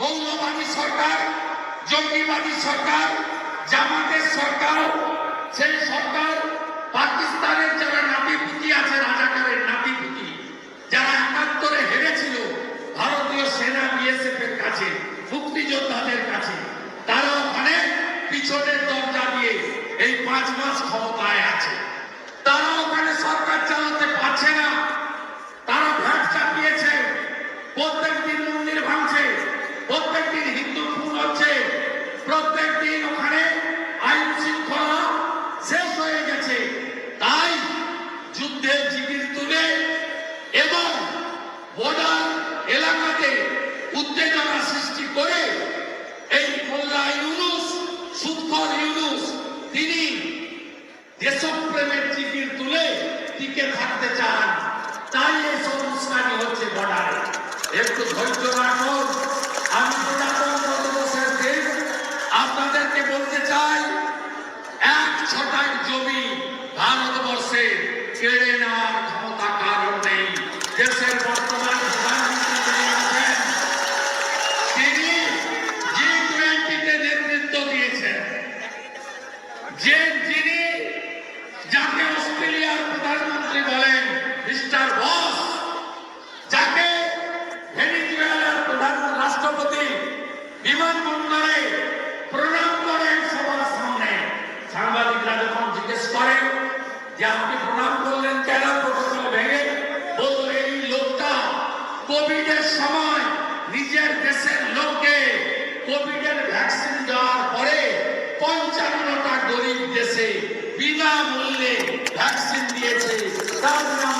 মৌলবাদী সরকার, জঙ্গিবাদী সরকার, জামাতের সরকার, সেই সরকার পাকিস্তানের যারা নাতিপুতি আছে, রাজাকারের নাতিপুতি, যারা একাত্তরে হেরেছিল ভারতীয় সেনা বিএসএফ এর কাছে মুক্তিযোদ্ধাদের কাছে, তারা ওখানে পিছনের দরজা দিয়ে এই পাঁচ মাস ক্ষমতায় আছে। তারা ওখানে প্রত্যেক দিন মন্দির ভাঙছে প্রত্যেক দিন হিন্দু খুন হচ্ছে প্রত্যেক দিন ওখানে আইন শৃঙ্খলা শেষ হয়ে গেছে। তাই যুদ্ধের জিগির তুলে এবং বর্ডার এলাকাতে উত্তেজনা সৃষ্টি করে এই মোল্লা ইউনুস, সুৎখর ইউনুস, তিনি দেশপ্রেমের জিগির তুলে টিকে থাকতে চান। তাই এই একটু ধৈর্য রাখুন। আমি প্রজাতন্ত্র দিবসের দিন আপনাদেরকে বলতে চাই, এক ছটাক জমি ভারতবর্ষে কেড়ে নেওয়ার ক্ষমতা কারণ নেই। দেশের বর্তমান প্রধানমন্ত্রী যিনি আছেন, তিনি জি টোয়েন্টিতে নেতৃত্ব দিয়েছেন। যে যিনি যাকে অস্ট্রেলিয়ার প্রধানমন্ত্রী বলেন, মিস্টার বস যে আপনি প্রণাম করলেন কেন প্রশ্ন ভেঙে বলল, এই লোকটা কোভিডের সময় নিজের দেশের লোককে কোভিডের ভ্যাকসিন দেওয়ার পরে পঞ্চান্নটা গরিব দেশে বিনামূল্যে ভ্যাকসিন দিয়েছে। তার নাম